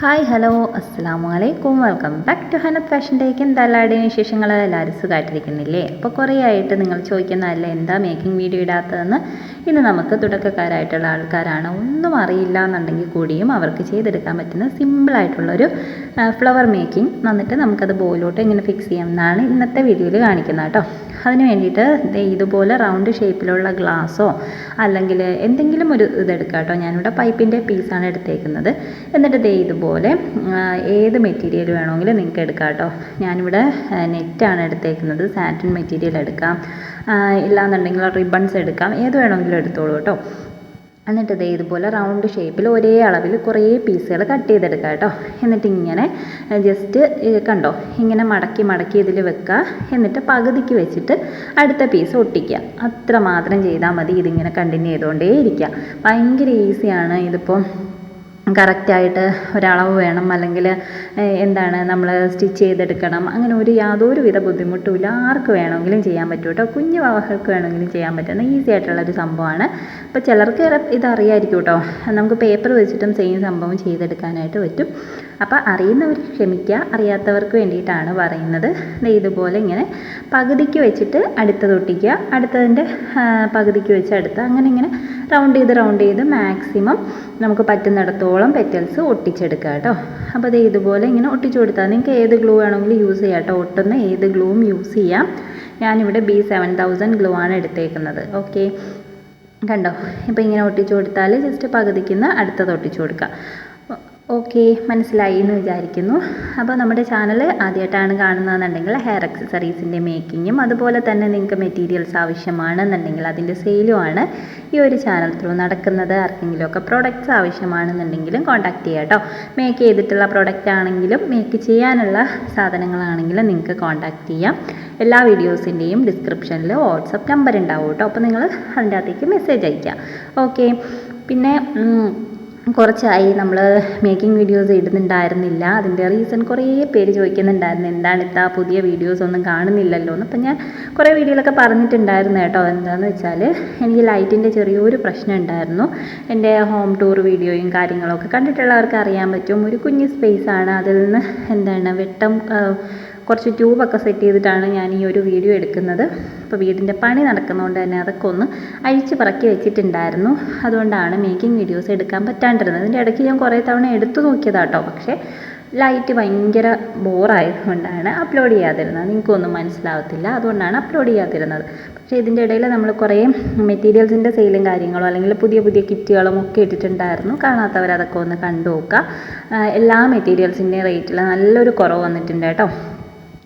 Hi hello അസ്സാം വലൈക്കും welcome back to Hanath fashion take എന്താ എല്ലാവരുടെയും വിശേഷങ്ങൾ എല്ലാവരും സുഖമായിട്ടിരിക്കുന്നില്ലേ? അപ്പോൾ കുറേ ആയിട്ട് നിങ്ങൾ ചോദിക്കുന്നതല്ല എന്താ മേക്കിംഗ് വീഡിയോ ഇടാത്തതെന്ന്? ഇന്ന് നമുക്ക് തുടക്കക്കാരായിട്ടുള്ള ആൾക്കാരാണ്. ഒന്നും അറിയില്ല എന്നുണ്ടെങ്കിൽ കൂടിയും അവർക്ക് ചെയ്തെടുക്കാൻ പറ്റുന്ന സിമ്പിളായിട്ടുള്ളൊരു ഫ്ലവർ മേക്കിംഗ് വന്നിട്ട് നമുക്കത് ബോയിലോട്ട് ഇങ്ങനെ ഫിക്സ് ചെയ്യാം എന്നാണ് ഇന്നത്തെ വീഡിയോയിൽ കാണിക്കുന്നത് കേട്ടോ. അതിന് വേണ്ടിയിട്ട് ഇതുപോലെ റൗണ്ട് ഷേപ്പിലുള്ള ഗ്ലാസ്സോ അല്ലെങ്കിൽ എന്തെങ്കിലും ഒരു ഇതെടുക്കുക കേട്ടോ. ഞാനിവിടെ പൈപ്പിന്റെ പീസാണ് എടുത്തേക്കുന്നത്. എന്നിട്ട് ദേ ഇതുപോലെ ഏത് മെറ്റീരിയൽ വേണമെങ്കിലും നിങ്ങൾക്ക് എടുക്കാം കേട്ടോ. ഞാനിവിടെ നെറ്റാണ് എടുത്തേക്കുന്നത്. സാറ്റിൻ മെറ്റീരിയൽ എടുക്കാം. ഇല്ലാന്നുണ്ടെങ്കിൽ റിബൺസ് എടുക്കാം. ഏത് വേണമെങ്കിലും എടുത്തോളൂ കേട്ടോ. എന്നിട്ട് ദേ ഇതുപോലെ റൗണ്ട് ഷേപ്പിൽ ഒരേ അളവിൽ കുറേ പീസുകൾ കട്ട് ചെയ്തെടുക്കുക കേട്ടോ. എന്നിട്ട് ഇങ്ങനെ ജസ്റ്റ് കണ്ടോ? ഇങ്ങനെ മടക്കി മടക്കി ഇതിൽ വെക്കുക. എന്നിട്ട് പകുതിക്ക് വെച്ചിട്ട് അടുത്ത പീസ് ഒട്ടിക്കുക. അത്ര മാത്രം ചെയ്താൽ മതി. ഇതിങ്ങനെ കണ്ടിന്യൂ ചെയ്തുകൊണ്ടേ ഇരിക്കുക ഭയങ്കര ഈസിയാണ് ഇതിപ്പം. കറക്റ്റായിട്ട് ഒരളവ് വേണം. അല്ലെങ്കിൽ എന്താണ് നമ്മൾ സ്റ്റിച്ച് ചെയ്തെടുക്കണം. അങ്ങനെ ഒരു യാതൊരുവിധ ബുദ്ധിമുട്ടും ഇല്ല. ആർക്ക് വേണമെങ്കിലും ചെയ്യാൻ പറ്റും കേട്ടോ കുഞ്ഞു വാഹകൾക്ക് വേണമെങ്കിലും ചെയ്യാൻ പറ്റുന്ന ഈസി ആയിട്ടുള്ളൊരു സംഭവമാണ്. അപ്പോൾ ചിലർക്ക് ഇതറിയായിരിക്കും കേട്ടോ നമുക്ക് പേപ്പർ വെച്ചിട്ടും സെയിം സംഭവം ചെയ്തെടുക്കാനായിട്ട് പറ്റും. അപ്പോൾ അറിയുന്നവർ ക്ഷമിക്കുക അറിയാത്തവർക്ക് വേണ്ടിയിട്ടാണ് പറയുന്നത്. ഇതുപോലെ ഇങ്ങനെ പകുതിക്ക് വെച്ചിട്ട് അടുത്തത് ഒട്ടിക്കുക. അടുത്തതിന്റെ പകുതിക്ക് വെച്ച് അടുത്ത അങ്ങനെ ഇങ്ങനെ റൗണ്ട് ചെയ്ത് റൗണ്ട് ചെയ്ത് മാക്സിമം നമുക്ക് പറ്റുന്നിടത്തോളം പെറ്റൽസ് ഒട്ടിച്ചെടുക്കുക കേട്ടോ. അപ്പോൾ ദേ ഇതുപോലെ ഇങ്ങനെ ഒട്ടിച്ചു കൊടുത്താൽ നിങ്ങൾക്ക് ഏത് ഗ്ലൂ വേണമെങ്കിലും യൂസ് ചെയ്യാം കേട്ടോ. ഒട്ടുന്ന ഏത് ഗ്ലൂവും യൂസ് ചെയ്യാം. ഞാനിവിടെ ബി സെവൻ തൗസൻഡ് ഗ്ലൂ ആണ് എടുത്തേക്കുന്നത്. ഓക്കെ കണ്ടോ? ഇപ്പോൾ ഇങ്ങനെ ഒട്ടിച്ചു കൊടുത്താൽ ജസ്റ്റ് പകുതിക്കുന്ന അടുത്തത് ഒട്ടിച്ചു കൊടുക്കുക ഓക്കെ മനസ്സിലായി എന്ന് വിചാരിക്കുന്നു. അപ്പോൾ നമ്മുടെ ചാനൽ ആദ്യമായിട്ടാണ് കാണുന്നതെന്നുണ്ടെങ്കിൽ ഹെയർ അക്സസറീസിന്റെ മേക്കിങ്ങും അതുപോലെ തന്നെ നിങ്ങൾക്ക് മെറ്റീരിയൽസ് ആവശ്യമാണെന്നുണ്ടെങ്കിൽ അതിന്റെ സെയിലുമാണ് ഈ ഒരു ചാനൽ ത്രൂ നടക്കുന്നത്. ആർക്കെങ്കിലുമൊക്കെ പ്രോഡക്റ്റ്സ് ആവശ്യമാണെന്നുണ്ടെങ്കിലും കോൺടാക്ട് ചെയ്യാം കേട്ടോ മേക്ക് ചെയ്തിട്ടുള്ള പ്രോഡക്റ്റ് ആണെങ്കിലും മേക്ക് ചെയ്യാനുള്ള സാധനങ്ങളാണെങ്കിലും നിങ്ങൾക്ക് കോൺടാക്റ്റ് ചെയ്യാം. എല്ലാ വീഡിയോസിന്റെയും ഡിസ്ക്രിപ്ഷനിൽ വാട്സപ്പ് നമ്പർ ഉണ്ടാവും കേട്ടോ അപ്പോൾ നിങ്ങൾ അതിന്റെ അകത്തേക്ക് മെസ്സേജ് അയയ്ക്കാം. ഓക്കെ പിന്നെ കുറച്ചായി നമ്മൾ മേക്കിംഗ് വീഡിയോസ് ഇടുന്നുണ്ടായിരുന്നില്ല. അതിന്റെ റീസൺ കുറേ പേര് ചോദിക്കുന്നുണ്ടായിരുന്നു എന്താണ് ഇത്താ പുതിയ വീഡിയോസ് ഒന്നും കാണുന്നില്ലല്ലോ എന്ന്. അപ്പം ഞാൻ കുറേ വീഡിയോയിലൊക്കെ പറഞ്ഞിട്ടുണ്ടായിരുന്നു കേട്ടോ എന്താണെന്ന് വെച്ചാൽ എനിക്ക് ലൈറ്റിന്റെ ചെറിയൊരു പ്രശ്നം ഉണ്ടായിരുന്നു എന്റെ ഹോം ടൂർ വീഡിയോയും കാര്യങ്ങളൊക്കെ കണ്ടിട്ടുള്ളവർക്ക് അറിയാൻ പറ്റും. ഒരു കുഞ്ഞ് സ്പേസാണ് അതിൽ നിന്ന് എന്താണ് വെട്ടം കുറച്ച് ട്യൂബൊക്കെ സെറ്റ് ചെയ്തിട്ടാണ് ഞാൻ ഈ ഒരു വീഡിയോ എടുക്കുന്നത്. അപ്പോൾ വീടിന്റെ പണി നടക്കുന്നതുകൊണ്ട് തന്നെ അതൊക്കെ ഒന്ന് അഴിച്ച് പറക്കി വെച്ചിട്ടുണ്ടായിരുന്നു. അതുകൊണ്ടാണ് മേക്കിംഗ് വീഡിയോസ് എടുക്കാൻ പറ്റാണ്ടിരുന്നത്. ഇതിന്റെ ഇടയ്ക്ക് ഞാൻ കുറേ തവണ എടുത്തു നോക്കിയതാട്ടോ. പക്ഷേ ലൈറ്റ് ഭയങ്കര ബോറായതുകൊണ്ടാണ് അപ്ലോഡ് ചെയ്യാതിരുന്നത്. നിങ്ങൾക്കൊന്നും മനസ്സിലാവത്തില്ല. അതുകൊണ്ടാണ് അപ്ലോഡ് ചെയ്യാതിരുന്നത്. പക്ഷേ ഇതിന്റെ ഇടയിൽ നമ്മൾ കുറേ മെറ്റീരിയൽസിന്റെ സെയിലും കാര്യങ്ങളോ അല്ലെങ്കിൽ പുതിയ പുതിയ കിറ്റുകളും ഒക്കെ ഇട്ടിട്ടുണ്ടായിരുന്നു. കാണാത്തവർ അതൊക്കെ ഒന്ന് കണ്ടു നോക്കുക. എല്ലാ മെറ്റീരിയൽസിന്റെയും റേറ്റിൽ നല്ലൊരു കുറവ് വന്നിട്ടുണ്ട് കേട്ടോ.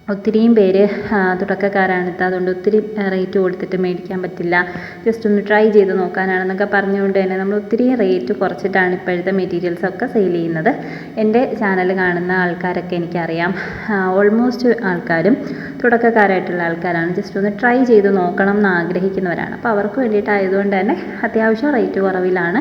ഒത്തിരിയും പേര് ആ, തുടക്കക്കാരാണ്. ഇത് അതുകൊണ്ട് ഒത്തിരി റേറ്റ് കൊടുത്തിട്ട് മേടിക്കാൻ പറ്റില്ല. ജസ്റ്റ് ഒന്ന് ട്രൈ ചെയ്ത് നോക്കാനാണെന്നൊക്കെ പറഞ്ഞുകൊണ്ട് തന്നെ നമ്മൾ ഒത്തിരി റേറ്റ് കുറച്ചിട്ടാണ് ഇപ്പോഴത്തെ മെറ്റീരിയൽസ് ഒക്കെ സെയിൽ ചെയ്യുന്നത്. എന്റെ ചാനൽ കാണുന്ന ആൾക്കാരൊക്കെ എനിക്കറിയാം. ഓൾമോസ്റ്റ് ആൾക്കാരും തുടക്കക്കാരായിട്ടുള്ള ആൾക്കാരാണ്. ജസ്റ്റ് ഒന്ന് ട്രൈ ചെയ്ത് നോക്കണം എന്ന് ആഗ്രഹിക്കുന്നവരാണ്. അപ്പോൾ അവർക്ക് വേണ്ടിയിട്ടായതുകൊണ്ട് തന്നെ അത്യാവശ്യം റേറ്റ് കുറവിലാണ്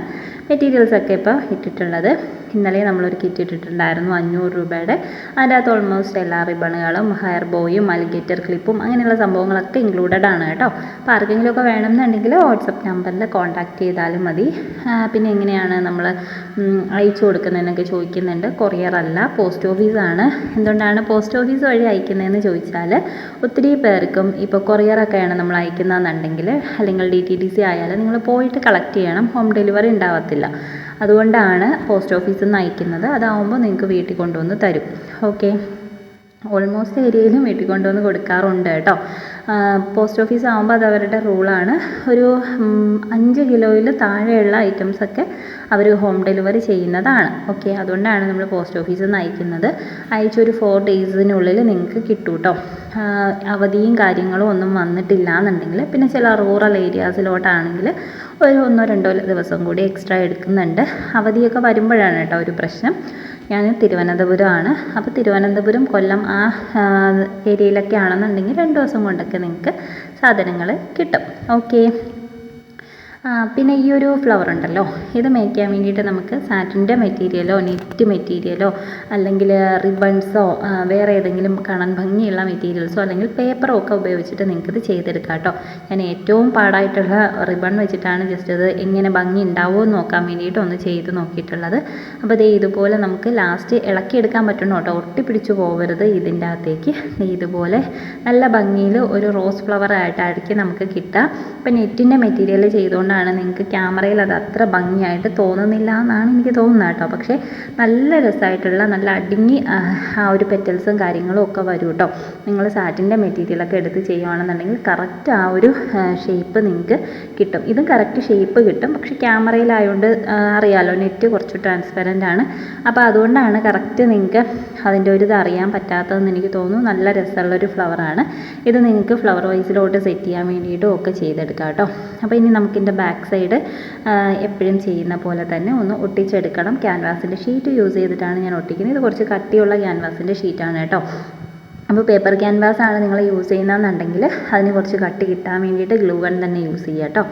മെറ്റീരിയൽസ് ഒക്കെ ഇപ്പോൾ ഇട്ടിട്ടുള്ളത്. ഇന്നലെ നമ്മളൊരു കിറ്റ് ഇട്ടിട്ടുണ്ടായിരുന്നു അഞ്ഞൂറ് രൂപയുടെ. അതിന്റെ അകത്ത് ഓൾമോസ്റ്റ് എല്ലാ റിബണുകളും ഹെയർ ബോയും അലിഗേറ്റർ ക്ലിപ്പും അങ്ങനെയുള്ള സംഭവങ്ങളൊക്കെ ഇൻക്ലൂഡഡ് ആണ് കേട്ടോ. അപ്പോൾ ആർക്കെങ്കിലുമൊക്കെ വേണമെന്നുണ്ടെങ്കിൽ വാട്സപ്പ് നമ്പറിൽ കോൺടാക്റ്റ് ചെയ്താലും മതി. പിന്നെ എങ്ങനെയാണ് നമ്മൾ അയച്ചു കൊടുക്കുന്നതെന്നൊക്കെ ചോദിക്കുന്നുണ്ട്. കൊറിയർ അല്ല പോസ്റ്റ് ഓഫീസാണ് എന്തുകൊണ്ടാണ് പോസ്റ്റ് ഓഫീസ് വഴി അയക്കുന്നതെന്ന് ചോദിച്ചാൽ ഒത്തിരി പേർക്കും ഇപ്പോൾ കൊറിയറൊക്കെയാണ് നമ്മൾ അയക്കുന്നതെന്നുണ്ടെങ്കിൽ അല്ലെങ്കിൽ ഡി ടി ഡി സി ആയാലും നിങ്ങൾ പോയിട്ട് കളക്ട് ചെയ്യണം. ഹോം ഡെലിവറി ഉണ്ടാവത്തില്ല. അതുകൊണ്ടാണ് പോസ്റ്റ് ഓഫീസിൽ നിന്ന് അയക്കുന്നത്. അതാവുമ്പോൾ നിങ്ങൾക്ക് വീട്ടിൽ കൊണ്ടുവന്ന് തരും. ഓക്കെ ഓൾമോസ്റ്റ് ഏരിയയിലും വീട്ടിൽ കൊണ്ടുവന്ന് കൊടുക്കാറുണ്ട് കേട്ടോ. പോസ്റ്റ് ഓഫീസ് ആകുമ്പോൾ അത് അവരുടെ റൂളാണ് ഒരു അഞ്ച് കിലോയിൽ താഴെയുള്ള ഐറ്റംസൊക്കെ അവർ ഹോം ഡെലിവറി ചെയ്യുന്നതാണ്. ഓക്കെ അതുകൊണ്ടാണ് നമ്മൾ പോസ്റ്റ് ഓഫീസിൽ നിന്ന് അയക്കുന്നത് അയച്ചൊരു ഫോർ ഡേയ്സിനുള്ളിൽ നിങ്ങൾക്ക് കിട്ടും കേട്ടോ അവധിയും കാര്യങ്ങളും ഒന്നും വന്നിട്ടില്ല എന്നുണ്ടെങ്കിൽ പിന്നെ ചില റൂറൽ ഏരിയാസിലോട്ടാണെങ്കിൽ ഒരു ഒന്നോ രണ്ടോ ദിവസം കൂടി എക്സ്ട്രാ എടുക്കുന്നുണ്ട്. അവധിയൊക്കെ വരുമ്പോഴാണ് കേട്ടോ ഒരു പ്രശ്നം. ഞാൻ തിരുവനന്തപുരമാണ്. അപ്പോൾ തിരുവനന്തപുരം കൊല്ലം ആ ഏരിയയിലൊക്കെ ആണെന്നുണ്ടെങ്കിൽ രണ്ട് ദിവസം കൊണ്ടൊക്കെ നിങ്ങൾക്ക് സാധനങ്ങൾ കിട്ടും. ഓക്കെ പിന്നെ ഈ ഒരു ഫ്ലവർ ഉണ്ടല്ലോ. ഇത് മേക്കാൻ വേണ്ടിയിട്ട് നമുക്ക് സാറ്റിന്റെ മെറ്റീരിയലോ നെറ്റ് മെറ്റീരിയലോ അല്ലെങ്കിൽ റിബൺസോ വേറെ ഏതെങ്കിലും കാണാൻ ഭംഗിയുള്ള മെറ്റീരിയൽസോ അല്ലെങ്കിൽ പേപ്പറോ ഒക്കെ ഉപയോഗിച്ചിട്ട് നിങ്ങൾക്കിത് ചെയ്തെടുക്കാം കേട്ടോ. ഞാൻ ഏറ്റവും പാടായിട്ടുള്ള റിബൺ വെച്ചിട്ടാണ് ജസ്റ്റ് അത് എങ്ങനെ ഭംഗി ഉണ്ടാവുമോ എന്ന് നോക്കാൻ വേണ്ടിയിട്ട് ഒന്ന് ചെയ്ത് നോക്കിയിട്ടുള്ളത്. അപ്പോൾ ദേ ഇതുപോലെ നമുക്ക് ലാസ്റ്റ് ഇളക്കിയെടുക്കാൻ പറ്റണം കേട്ടോ. ഒട്ടിപ്പിടിച്ച് പോകരുത് ഇതിന്റെ അകത്തേക്ക്. ഇതുപോലെ നല്ല ഭംഗിയിൽ ഒരു റോസ് ഫ്ലവർ ആയിട്ടായിരിക്കും നമുക്ക് കിട്ടുക. ഇപ്പം നെറ്റിന്റെ മെറ്റീരിയൽ ചെയ്തുകൊണ്ടാണ് നിങ്ങൾക്ക് ക്യാമറയിൽ അത് അത്ര ഭംഗിയായിട്ട് തോന്നുന്നില്ല എന്നാണ് എനിക്ക് തോന്നുന്നത് കേട്ടോ. പക്ഷേ നല്ല രസമായിട്ടുള്ള നല്ല അടുങ്ങി ആ, ആ ഒരു പെറ്റൽസും കാര്യങ്ങളും ഒക്കെ വരും കേട്ടോ. നിങ്ങൾ സാറ്റിന്റെ മെറ്റീരിയലൊക്കെ എടുത്ത് ചെയ്യുകയാണെന്നുണ്ടെങ്കിൽ കറക്റ്റ് ആ ഒരു ഷേപ്പ് നിങ്ങൾക്ക് കിട്ടും. ഇതും കറക്റ്റ് ഷേപ്പ് കിട്ടും. പക്ഷേ ക്യാമറയിലായതുകൊണ്ട് അറിയാലോ നെറ്റ് കുറച്ച് ട്രാൻസ്പെറന്റ് ആണ്. അപ്പോൾ അതുകൊണ്ടാണ് കറക്റ്റ് നിങ്ങൾക്ക് അതിന്റെ ഒരു ഇത് അറിയാൻ പറ്റാത്തതെന്ന് എനിക്ക് തോന്നുന്നു. നല്ല രസമുള്ളൊരു ഫ്ലവറാണ് ഇത് നിങ്ങൾക്ക് ഫ്ലവർ വൈസിലോട്ട് സെറ്റ് ചെയ്യാൻ വേണ്ടിയിട്ടും ഒക്കെ ചെയ്തെടുക്കാം കേട്ടോ. അപ്പോൾ ഇനി നമുക്കിന്റെ ബാക്ക് സൈഡ് എപ്പോഴും ചെയ്യുന്ന പോലെ തന്നെ ഒന്ന് ഒട്ടിച്ചെടുക്കണം. ക്യാൻവാസിന്റെ ഷീറ്റ് യൂസ് ചെയ്തിട്ടാണ് ഞാൻ ഒട്ടിക്കുന്നത്. ഇത് കുറച്ച് കട്ടിയുള്ള ക്യാൻവാസിന്റെ ഷീറ്റാണ് കേട്ടോ. അപ്പോൾ പേപ്പർ ക്യാൻവാസ് ആണ് നിങ്ങൾ യൂസ് ചെയ്യുന്നതെന്നുണ്ടെങ്കിൽ അതിന് കുറച്ച് കട്ടി കിട്ടാൻ വേണ്ടിയിട്ട് ഗ്ലൂ ഗൺ തന്നെ യൂസ് ചെയ്യുക കേട്ടോ.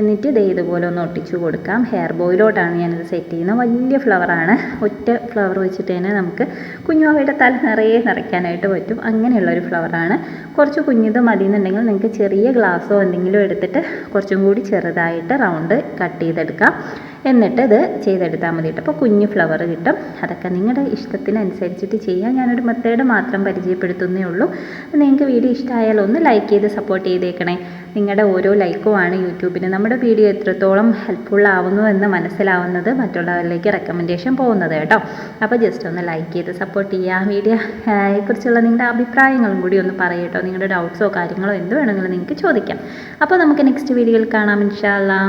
എന്നിട്ട് ദേ ഇതുപോലെ ഒന്ന് ഒട്ടിച്ചു കൊടുക്കാം. ഹെയർ ബോയിലോട്ടാണ് ഞാനിത് സെറ്റ് ചെയ്യുന്നത്. വലിയ ഫ്ലവറാണ് ഒറ്റ ഫ്ലവർ വെച്ചിട്ട് തന്നെ നമുക്ക് കുഞ്ഞുമാവയുടെ തല നിറയെ നിറയ്ക്കാനായിട്ട് പറ്റും. അങ്ങനെയുള്ളൊരു ഫ്ലവറാണ് കുറച്ച് കുഞ്ഞിത് മതി എന്നുണ്ടെങ്കിൽ നിങ്ങൾക്ക് ചെറിയ ഗ്ലാസ്സോ എന്തെങ്കിലും എടുത്തിട്ട് കുറച്ചും കൂടി ചെറുതായിട്ട് റൗണ്ട് കട്ട് ചെയ്തെടുക്കാം. എന്നിട്ട് ഇത് ചെയ്തെടുത്താൽ മതി കേട്ടോ. അപ്പോൾ കുഞ്ഞ് ഫ്ലവർ കിട്ടും. അതൊക്കെ നിങ്ങളുടെ ഇഷ്ടത്തിനനുസരിച്ചിട്ട് ചെയ്യാം. ഞാനൊരു മെത്തേഡ് മാത്രം പരിചയപ്പെടുത്തുന്നേ ഉള്ളൂ. നിങ്ങൾക്ക് വീഡിയോ ഇഷ്ടമായാൽ ഒന്ന് ലൈക്ക് ചെയ്ത് സപ്പോർട്ട് ചെയ്തേക്കണേ. നിങ്ങളുടെ ഓരോ ലൈക്കുമാണ് യൂട്യൂബിന് നമ്മുടെ വീഡിയോ എത്രത്തോളം ഹെൽപ്ഫുൾ ആവുന്നു എന്ന് മനസ്സിലാവുന്നത് മറ്റുള്ളവരിലേക്ക് റെക്കമെൻഡേഷൻ പോകുന്നത് കേട്ടോ. അപ്പോൾ ജസ്റ്റ് ഒന്ന് ലൈക്ക് ചെയ്ത് സപ്പോർട്ട് ചെയ്യുക വീഡിയോയെ കുറിച്ചുള്ള നിങ്ങളുടെ അഭിപ്രായങ്ങളും കൂടി ഒന്ന് പറയട്ടോ നിങ്ങളുടെ ഡൗട്ട്സോ കാര്യങ്ങളോ എന്ത് വേണമെങ്കിലും നിങ്ങൾക്ക് ചോദിക്കാം. അപ്പോൾ നമുക്ക് നെക്സ്റ്റ് വീഡിയോയിൽ കാണാം. ഇൻഷാല്ലാ